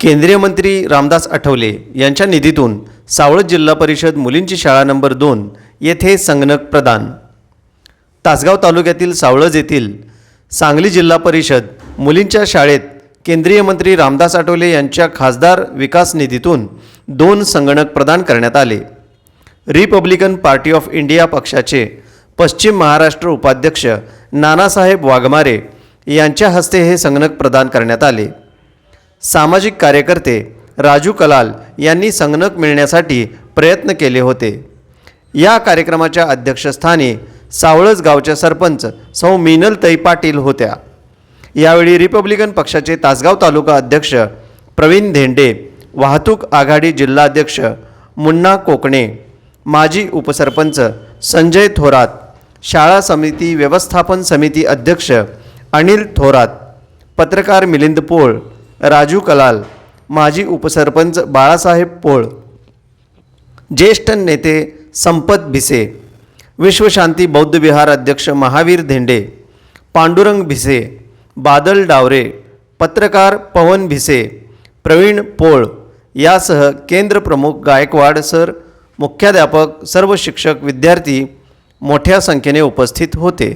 केंद्रीय मंत्री रामदास आठवले यांच्या निधीतून सावळत जिल्हा परिषद मुलींची शाळा नंबर दोन येथे संगणक प्रदान. तासगाव तालुक्यातील सावळज येथील सांगली जिल्हा परिषद मुलींच्या शाळेत केंद्रीय मंत्री रामदास आठवले यांच्या खासदार विकास निधीतून दोन संगणक प्रदान करण्यात आले. रिपब्लिकन पार्टी ऑफ इंडिया पक्षाचे पश्चिम महाराष्ट्र उपाध्यक्ष नानासाहेब वाघमारे यांच्या हस्ते हे संगणक प्रदान करण्यात आले. सामाजिक कार्यकर्ते राजू कलाल यांनी संगणक मिळण्यासाठी प्रयत्न केले होते. या कार्यक्रमाच्या अध्यक्षस्थानी सावळज गावच्या सरपंच सौ मिनलताई पाटील होत्या. यावेळी रिपब्लिकन पक्षाचे तासगाव तालुका अध्यक्ष प्रवीण धेंडे वाहतूक आघाडी जिल्हाध्यक्ष मुन्ना कोकणे माजी उपसरपंच संजय थोरात शाळा समिती व्यवस्थापन समिती अध्यक्ष अनिल थोरात पत्रकार मिलिंद पोळ राजू कलाल माजी उपसरपंच बाळासाहेब पोळ ज्येष्ठ नेते संपत भिसे विश्वशांती बौद्ध विहार अध्यक्ष महावीर धेंडे पांडुरंग भिसे बादल डावरे पत्रकार पवन भिसे प्रवीण पोळ यासह केंद्र प्रमुख गायकवाड सर मुख्याध्यापक सर्व शिक्षक विद्यार्थी मोठ्या संख्येने उपस्थित होते.